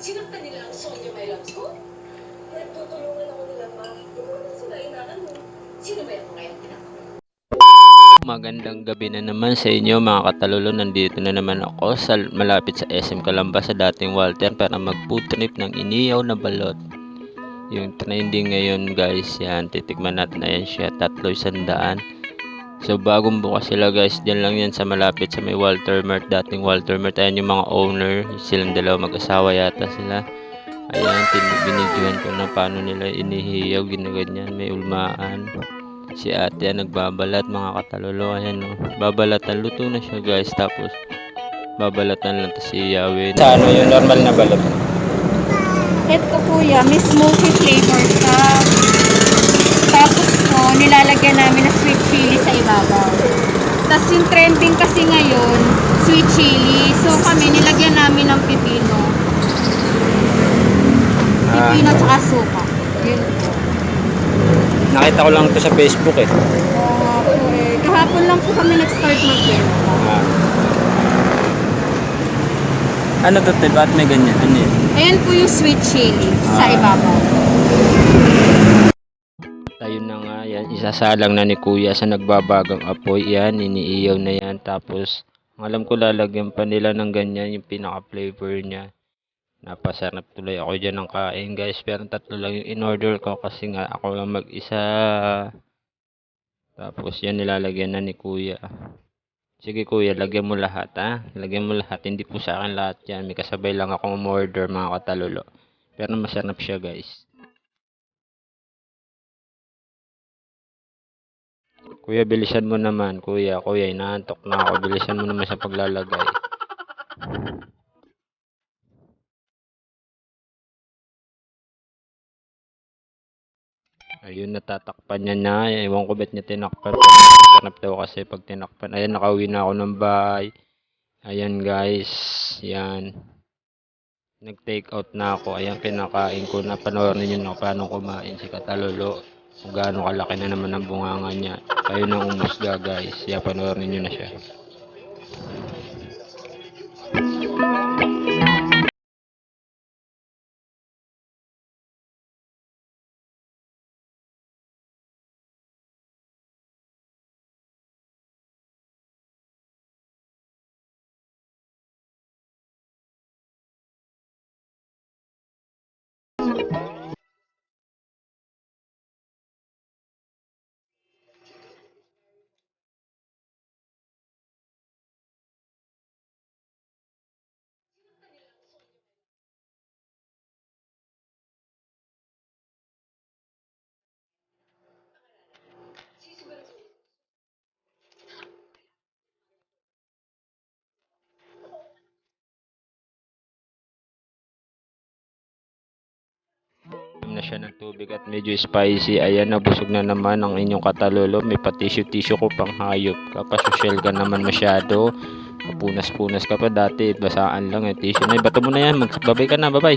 Sinaktan nila ang Sonia May Loves ko? Nagtutulungan ako nila, ma. Hindi naman sila inaano. Sino ba yung kaya tinakot? Magandang gabi na naman sa inyo mga katalulo. Nandito na naman ako sa malapit sa SM Kalamba sa dating Walter para mag food trip ng iniyaw na balot. Yung trending ngayon guys, yan. Titikman natin. Ayan siya, tatlo sandaan. So bagong bukas sila guys, dyan lang yan sa malapit sa may Walter Mart, dating Walter Mart. Ayan yung mga owner, silang dalawa mag-asawa yata sila. Ayan, binidyohan ko na paano nila inihiyaw, ginaganyan, may ulmaan. Si ate yan nagbabalat mga katalolo. Ayan o. Babalatan. Luto na siya guys. Tapos babalatan lang to si Yahweh. Sa ano yung normal na balot? Ito kuya, may smoky flavor siya. Tapos po, nilalagyan namin ng sweet chili sa ibabaw. Tapos yung trending kasi ngayon, sweet chili. So kami, nilagyan namin ng pipino. Pipino tsaka suka. Yun po. nakita ko lang to sa Facebook eh. Oo po eh. Kahapon lang po kami nag-start magbenta. Ano to te? Ba't may ganyan? Ano yun? Ayan po yung sweet chili sa Ah. ibabaw. Ayun na nga yan. Isasalang na ni kuya sa nagbabagang apoy. Yan. Iniiyaw na yan. Tapos ang alam ko lalagyan pa nila ng ganyan yung pinaka-flavor niya. Napasarap tuloy ako dyan ng kain guys. Pero tatlo lang yung in-order ko kasi nga ako lang mag-isa. Tapos yan nilalagyan na ni kuya. Sige kuya, lagyan mo lahat ha. Lagyan mo lahat. Hindi po sa akin lahat yan. May kasabay lang akong umorder mga katalolo. Pero masarap siya guys. Kuya, bilisan mo naman. Kuya, kuya, inaantok na ako. Bilisan mo naman sa paglalagay. Ayun, natatakpan niya na. Ewan ko ba't niya tinakpan. Sarap daw kasi pag tinakpan. Ayan, nakauwi na ako ng bahay. Ayan guys. Yan. Nag-take out na ako. Ayan, kinakain ko na. Panoorin niyo na paano kumain si Katalolo. Kung gaano kalaki na naman ang bunganga niya. Kayo nang umusga guys. Kaya panoorin niyo na siya. Na siya ng tubig at medyo spicy. Ayan, nabusog na naman ang inyong katalolo. May patisyo-tisyo ko pang hayop. Kapasosyal ka naman masyado. Kapunas-punas ka pa dati. Basaan lang eh. Tissue na. Bato mo na yan. Magbabay ka na. Babay.